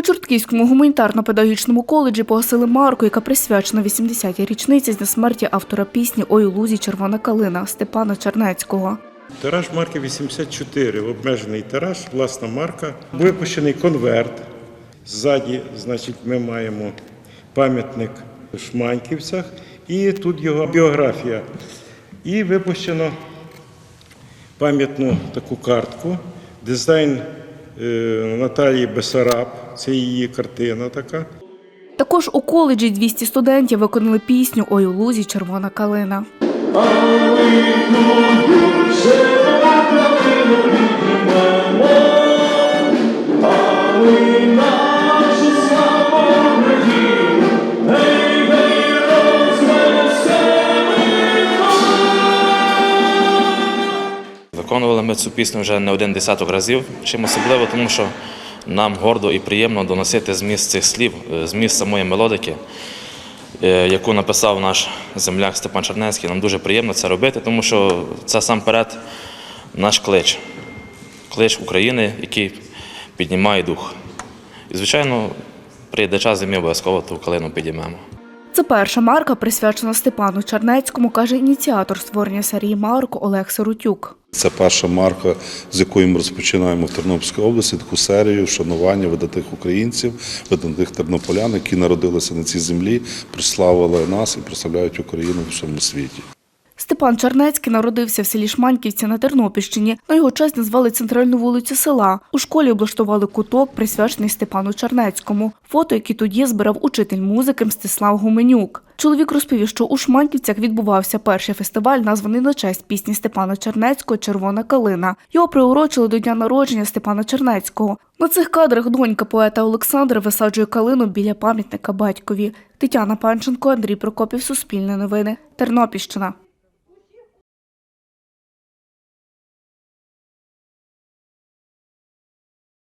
У Чортківському гуманітарно-педагогічному коледжі погасили марку, яка присвячена 80-й річниці з дня смерті автора пісні Ой у лузі червона калина Степана Чернецького. Тираж марки 84, обмежений тираж, власна марка. Випущений конверт. Ззаді, значить, ми маємо пам'ятник в Шманьківцях, і тут його біографія. І випущено пам'ятну таку картку. Дизайн Наталії Бесараб, це її картина така. Також у коледжі 200 студентів виконали пісню Ой у лузі червона калина. Виконували ми цю пісню вже не один десяток разів. Чим особливо, тому що нам гордо і приємно доносити зміст цих слів, е, зміст самої мелодики, е, яку написав наш земляк Степан Чернецький. Нам дуже приємно це робити, тому що це сам перед наш клич, клич України, який піднімає дух. І, звичайно, прийде час, і ми обов'язково ту калину підіймемо. Це перша марка, присвячена Степану Чернецькому, каже ініціатор створення серії марок Олег Сиротюк. Це перша марка, з якої ми розпочинаємо в Тернопільській області таку серію вшанування видатних українців, видатних тернополян, які народилися на цій землі, прославили нас і прославляють Україну в всьому світі. Степан Чернецький народився в селі Шманьківці на Тернопільщині. На його честь назвали центральну вулицю села. У школі облаштували куток, присвячений Степану Чернецькому. Фото, які тоді збирав учитель музики Мстислав Гуменюк. Чоловік розповів, що у Шманьківцях відбувався перший фестиваль, названий на честь пісні Степана Чернецького Червона калина. Його приурочили до дня народження Степана Чернецького. На цих кадрах донька поета Олександр висаджує калину біля пам'ятника батькові. Тетяна Панченко, Андрій Прокопів, Суспільне новини, Тернопільщина.